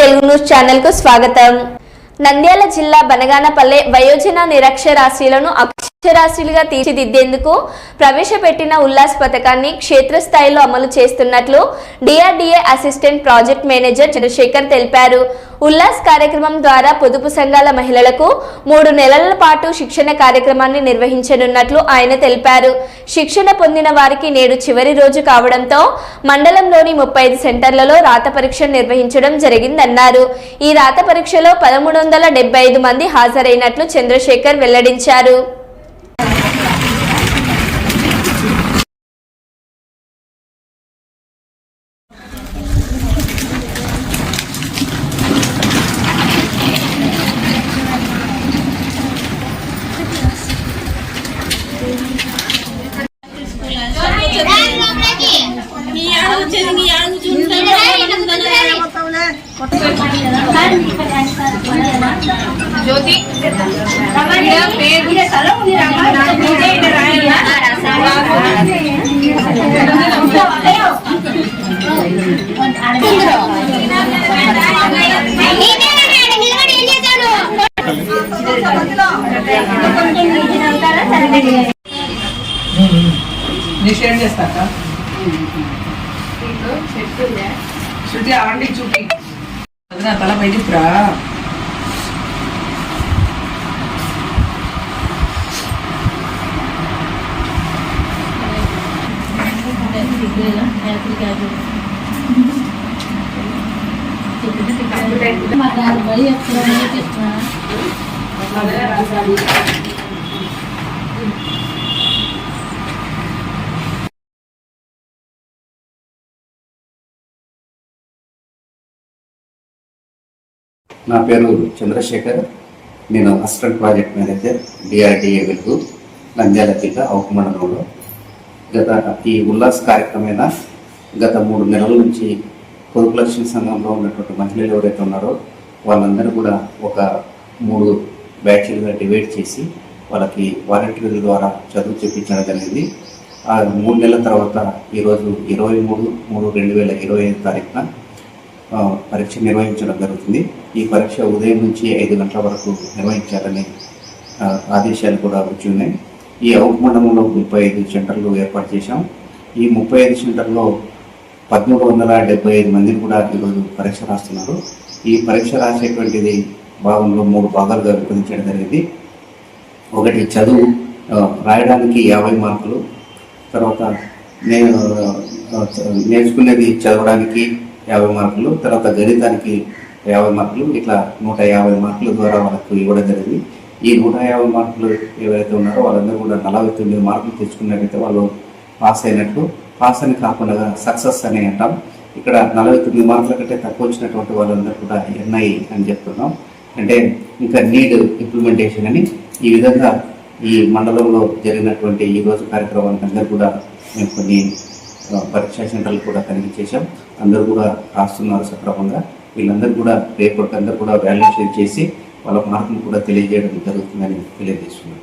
Telugu news ఛానల్కు స్వాగతం. నంద్యాల జిల్లా బనగానపల్లె వయోజన నిరక్షరాస్యులను అక్షరాస్యులుగా తీర్చిదిద్దేందుకు ప్రవేశపెట్టిన ఉల్లాస్ పథకాన్ని క్షేత్రస్థాయిలో అమలు చేస్తున్నట్లు DRDA assistant project manager Chandrashekar తెలిపారు. ఉల్లాస్ కార్యక్రమం ద్వారా పొదుపు సంఘాల మహిళలకు మూడు నెలల పాటు శిక్షణ కార్యక్రమాన్ని నిర్వహించనున్నట్లు ఆయన తెలిపారు. శిక్షణ పొందిన వారికి నేడు చివరి రోజు కావడంతో మండలంలోని ముప్పై ఐదు సెంటర్లలో రాత పరీక్ష నిర్వహించడం జరిగిందన్నారు. ఈ రాత పరీక్షలో పదమూడు వందల ఐదు మంది హాజరైనట్లు చంద్రశేఖర్ వెల్లడించారు. నీ చేస్తాక? శృతి ఆండి చూపి. అది నా తల పైదిరా నా పేరు చంద్రశేఖర్. నేను అసిస్టెంట్ ప్రాజెక్ట్ మేనేజర్ డిఆర్డిఏ వెలుగు నంద్యాల జిల్లా అవుకు మండలంలో. గత ఈ ఉల్లాస్ కార్యక్రమేనా గత మూడు నెలల నుంచి పొదుపు లక్ష్మి సంఘంలో ఉన్నటువంటి మహిళలు ఎవరైతే ఉన్నారో వాళ్ళందరూ కూడా ఒక మూడు బ్యాచ్లుగా డివైడ్ చేసి వాళ్ళకి వాలంటీర్ల ద్వారా చదువు చెప్పించడం జరిగింది. ఆ మూడు నెలల తర్వాత ఈరోజు ఇరవై మూడు మూడు రెండు వేల ఇరవై ఐదు తారీఖున పరీక్ష నిర్వహించడం జరుగుతుంది. ఈ పరీక్ష ఉదయం నుంచి ఐదు గంటల వరకు నిర్వహించాలని ఆదేశాలు కూడా వచ్చి ఉన్నాయి. ఈ అవుట్ మండలంలో ముప్పై ఐదు సెంటర్లు ఏర్పాటు చేశాం. ఈ ముప్పై ఐదు సెంటర్లో పదమూడు వందల డెబ్బై ఐదు మంది కూడా ఈరోజు పరీక్ష రాస్తున్నారు. ఈ పరీక్ష రాసేటువంటిది భాగంలో మూడు భాగాలుగా విభజించడం జరిగింది. ఒకటి చదువు రాయడానికి యాభై మార్కులు. తర్వాత నేను నేర్చుకునేది చదవడానికి యాభై మార్కులు. తర్వాత గణితానికి యాభై మార్కులు. ఇట్లా నూట యాభై మార్కుల ద్వారా వాళ్ళకు ఇవ్వడం జరిగింది. ఈ నూట యాభై మార్కులు ఎవరైతే ఉన్నారో వాళ్ళందరూ కూడా నలభై తొమ్మిది మార్కులు తెచ్చుకున్నట్టయితే వాళ్ళు పాస్ అయినట్లు పాస్ అని కాకుండా సక్సెస్ అని అంటాం. ఇక్కడ నలభై తొమ్మిది మార్కుల కంటే తక్కువ వచ్చినటువంటి వాళ్ళందరూ కూడా ఎన్ఐ అని చెప్తున్నాం. అంటే ఇంకా నీడ్ ఇంప్లిమెంటేషన్ అని ఈ విధంగా ఈ మండలంలో జరిగినటువంటి ఈ రోజు కార్యక్రమానికి అందరూ కూడా మేము కొన్ని పరీక్షా సెంటర్లు కూడా తనిఖీ చేశాం. అందరూ కూడా రాస్తున్నారు సక్రమంగా. వీళ్ళందరూ కూడా రేపటికి అందరూ కూడా వాల్యుయేషన్ చేసి వాళ్ళ మార్కులు కూడా తెలియజేయడం జరుగుతుందని తెలియజేస్తున్నాం.